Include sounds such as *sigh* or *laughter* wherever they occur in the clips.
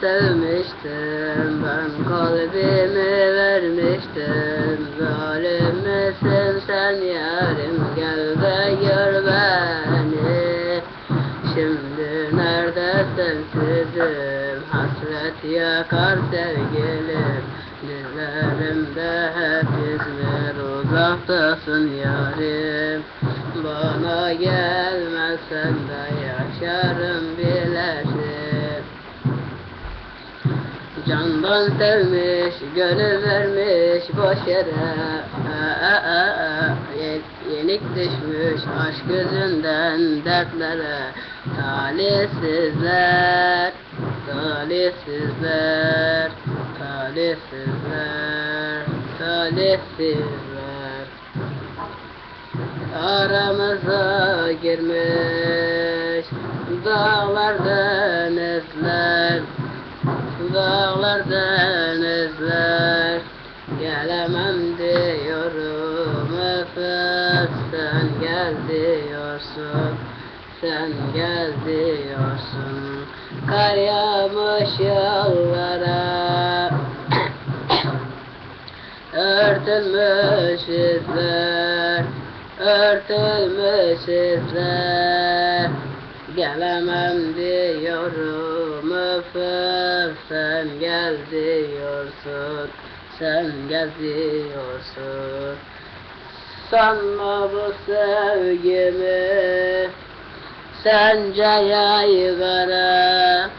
sevmiştim Ben kalbimi vermiştim. Zalim misin sen yarim Gel de gör beni. Şimdi nerede sensizim Hasret yakar sevgilim. Dizlerimde hep İzmir Uzaktasın yarim. Bana gelmezsen de yaşarım bilesin Candan sevmiş, gönül vermiş boş yere. Yenik düşmüş aşk yüzünden dertlere. Talihsizler, talihsizler, talihsizler, talihsizler. Aramıza girmiş dağlardan izler Dağlardan izler Gelemem diyorum öfes Sen gel diyorsun Sen gel diyorsun. Kar yağmış yollara *clears throat* Örtülmüş izler Örtülmüş izler. Gelemem diyorum öf Sen gel diyorsun Sen gel diyorsun. Sanma bu sevgimi Sence yaygara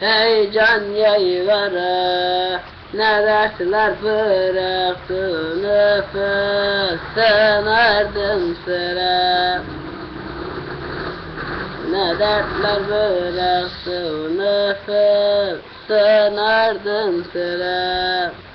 Heyecan yaygara Ne dertler bıraktın öf öf Sen ardın sıra ne dertler öf Sen ardın sıra